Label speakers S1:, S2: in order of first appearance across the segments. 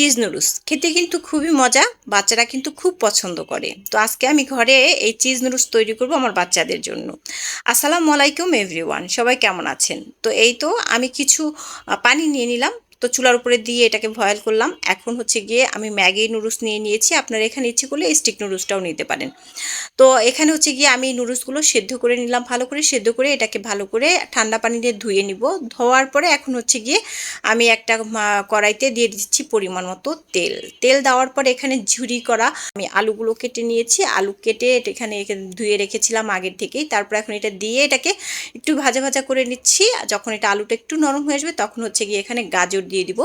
S1: Cheese noodles. খেতে কিন্তু খুবই মজা, বাচ্চারা কিন্তু খুব পছন্দ করে। তো আজকে আমি ঘরে এই চিজ নুডলস তৈরি করব আমার বাচ্চাদের জন্য। আসসালামু আলাইকুম, এভরিওয়ান। সবাই কেমন আছেন? তো এই তো আমি কিছু পানি নিয়ে নিলাম। তো চুলার উপরে দিয়ে এটাকে ভয়েল করলাম। এখন হচ্ছে গিয়ে আমি ম্যাগি নুডলস নিয়ে নিয়েছি। আপনারা এখানে ইচ্ছে করলে স্টিক নুডলসটাও নিতে পারেন। তো এখানে হচ্ছে গিয়ে আমি নুডলসগুলো সেদ্ধ করে নিলাম ভালো করে। সেদ্ধ করে এটাকে ভালো করে ঠান্ডা পানি দিয়ে ধুয়ে নিব। ধোয়ার পরে এখন হচ্ছে গিয়ে আমি একটা কড়াইতে দিয়ে দিচ্ছি পরিমাণ মতো তেল। তেল দেওয়ার পরে এখানে ঝুরি করা আমি আলুগুলো কেটে নিয়েছি। আলু কেটে এখানে ধুয়ে রেখেছিলাম আগের থেকেই। তারপর এখন এটা দিয়ে এটাকে একটু ভাজা ভাজা করে নিচ্ছি। যখন এটা আলুটা একটু নরম হয়ে আসবে তখন হচ্ছে গিয়ে এখানে গাজর দিয়ে দিব।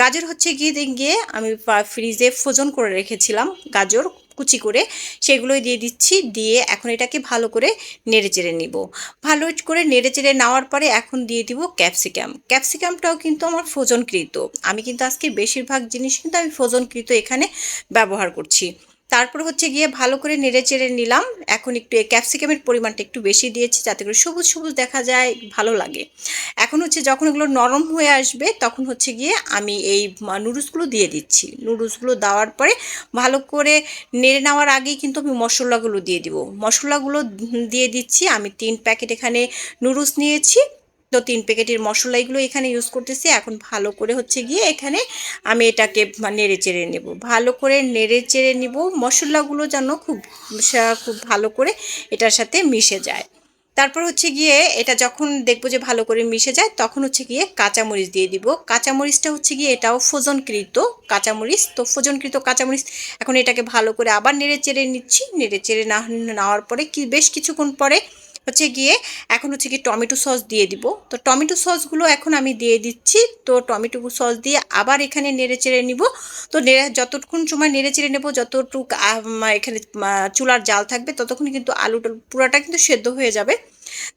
S1: গাজর হচ্ছে গিয়ে গিয়ে আমি ফ্রিজে ফোজন করে রেখেছিলাম গাজর কুচি করে। সেগুলোই দিয়ে দিচ্ছি, দিয়ে এখন এটাকে ভালো করে নেড়ে চেড়ে নিব। ভালো করে নেড়ে চেড়ে নেওয়ার পরে এখন দিয়ে দিব ক্যাপসিকাম ক্যাপসিকামটাও কিন্তু আমার ফোজনকৃত আমি কিন্তু আজকে বেশিরভাগ জিনিস কিন্তু আমি ফোজনকৃত এখানে ব্যবহার করছি। তারপর হচ্ছে গিয়ে ভালো করে নেড়ে চেড়ে নিলাম। এখন একটু এই ক্যাপসিকামের পরিমাণটা একটু বেশি দিয়েছি যাতে করে সবুজ সবুজ দেখা যায়, ভালো লাগে। এখন হচ্ছে যখন এগুলো নরম হয়ে আসবে তখন হচ্ছে গিয়ে আমি এই নুডলসগুলো দিয়ে দিচ্ছি। নুডলসগুলো দেওয়ার পরে ভালো করে নেড়ে নেওয়ার আগেই কিন্তু আমি মশলাগুলো দিয়ে দিব। মশলাগুলো দিয়ে দিচ্ছি, আমি তিন প্যাকেট এখানে নুডলস নিয়েছি। তো তিন প্যাকেটের মশলা এগুলো এখানে ইউজ করতেছি। এখন ভালো করে হচ্ছে গিয়ে এখানে আমি এটাকে নেড়ে চেড়ে নেব। ভালো করে নেড়ে চেড়ে নিব। মশলাগুলো যেন খুব খুব ভালো করে এটার সাথে মিশে যায়। তারপর হচ্ছে গিয়ে এটা যখন দেখব যে ভালো করে মিশে যায়, তখন হচ্ছে গিয়ে কাঁচামরিচ দিয়ে দিব। কাঁচামরিচটা হচ্ছে গিয়ে এটাও ফোজনকৃত কাঁচামরিচ। তো ফোজনকৃত কাঁচামরিচ এখন এটাকে ভালো করে আবার নেড়ে চেড়ে নিচ্ছি। নেড়ে চেড়ে না নেওয়ার পরে কি বেশ কিছুক্ষণ পরে হচ্ছে গিয়ে এখন হচ্ছে কি টমেটো সস দিয়ে দিব। তো টমেটো সসগুলো এখন আমি দিয়ে দিচ্ছি। তো টমেটো সস দিয়ে আবার এখানে নেড়ে চেড়ে নিব। তো নেড়ে যতক্ষণ সময় নেড়ে চেড়ে নেব, যতটুক এখানে চুলার জাল থাকবে ততক্ষণ কিন্তু আলুটা, পুরাটা কিন্তু সেদ্ধ হয়ে যাবে।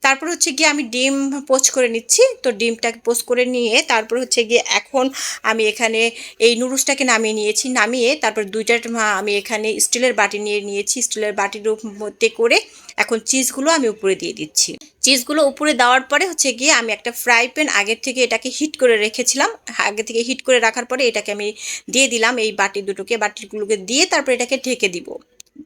S1: তারপর হচ্ছে গিয়ে আমি ডিম পোচ করে নিচ্ছি। তো ডিমটাকে পোচ করে নিয়ে তারপর হচ্ছে গিয়ে এখন আমি এখানে এই নুডলসটাকে নামিয়ে নিয়েছি। নামিয়ে তারপর দুইটা আমি এখানে স্টিলের বাটি নিয়ে নিয়েছি। স্টিলের বাটির মধ্যে করে এখন চিজগুলো আমি উপরে দিয়ে দিচ্ছি। চিজগুলো উপরে দেওয়ার পরে হচ্ছে গিয়ে আমি একটা ফ্রাই প্যান আগের থেকে এটাকে হিট করে রেখেছিলাম। আগে থেকে হিট করে রাখার পরে এটাকে আমি দিয়ে দিলাম এই বাটি দুটোকে, বাটিগুলোকে দিয়ে তারপর এটাকে ঢেকে দিব।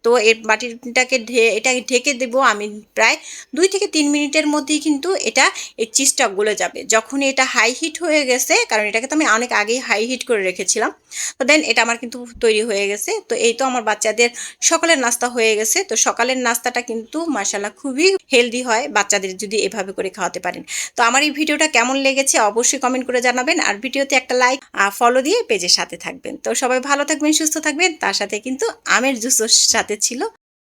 S1: তো এর বাটিটাকে এটাকে ঢেকে দেবো আমি প্রায় দুই থেকে তিন মিনিটের মধ্যেই কিন্তু এটা এই চিজটা গলে যাবে। যখন এটা হাই হিট হয়ে গেছে, কারণ এটাকে তো আমি অনেক আগেই হাই হিট করে রেখেছিলাম, তো দেন এটা আমার কিন্তু তৈরি হয়ে গেছে। তো এই তো আমার বাচ্চাদের সকালের নাস্তা হয়ে গেছে। তো সকালের নাস্তাটা কিন্তু মাসাল্লাহ খুবই হেলদি হয়, বাচ্চাদের যদি এভাবে করে খাওয়াতে পারেন। তো আমার এই ভিডিওটা কেমন লেগেছে অবশ্যই কমেন্ট করে জানাবেন, আর ভিডিওতে একটা লাইক ফলো দিয়ে পেজের সাথে থাকবেন। তো সবাই ভালো থাকবেন, সুস্থ থাকবেন, তার সাথে কিন্তু আমের জুসের সাথে ছিল।